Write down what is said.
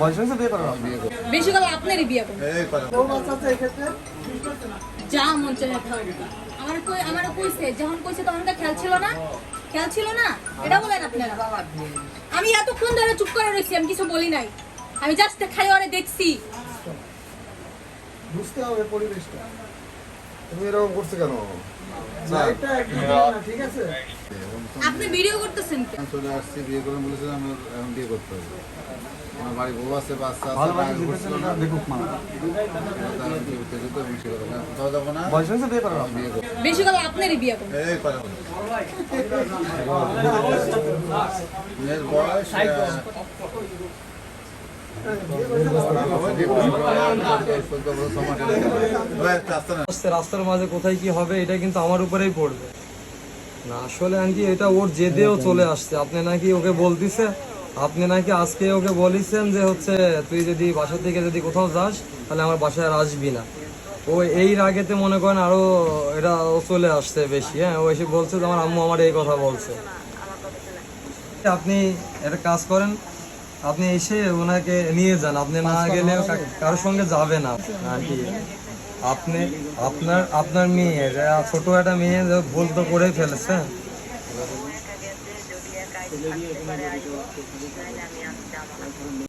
বয়স হয়েছে বিয়ে করার বেশি গেলে আপনারই বিয়ে করব। এই কথা যা মন চায় আমার কই আমার কইছে যখন কইছে তখন তো খেয়াল ছিল না। খেয়াল ছিল না? এটা বলেন আপনারা। আমি এতক্ষণ ধরে চুপ করে রইছি আমি কিছু বলি নাই। আমি জাস্ট খাই ওরে দেখছি। বুঝতে হবে পরিবেশটা। তুমি এরকম করছ কেন? ঠিক আছে? আপনি ভিডিও করতেছেন কি? চলে আসছি বিয়ে করে বলেছিলাম আমার এখন বিয়ে করতে হবে। আমার বাড়ি বউ আছে বাচ্চা আছে না। দেখুক মা বেশি আপনারই বিয়ে করব এই কথা। মেয়ের বয়স রাস্তার মাঝে কোথায় কি হবে এটা কিন্তু আমার উপরেই পড়বে। না আসলে আন্টি এটা ওর জেদেও চলে আসছে। আপনি নাকি ওকে বলতিছে আপনি নাকি আজকে ওকে বলেছেন যে হচ্ছে তুই যদি বাসা থেকে যদি কোথাও যাস তাহলে আমার বাসায় আর আসবি না। ও এই রাগেতে মনে করেন আরও এটা চলে আসছে বেশি হ্যাঁ? ও এসে বলছে যে আমার আম্মু আমার এই কথা বলছে। আপনি একটা কাজ করেন আপনি এসে ওনাকে নিয়ে যান। আপনি না গেলে কারোর সঙ্গে যাবে না। আন্টি আপনি আপনার আপনার মেয়ে ছোট একটা মেয়ে ভুল তো করেই ফেলেছে।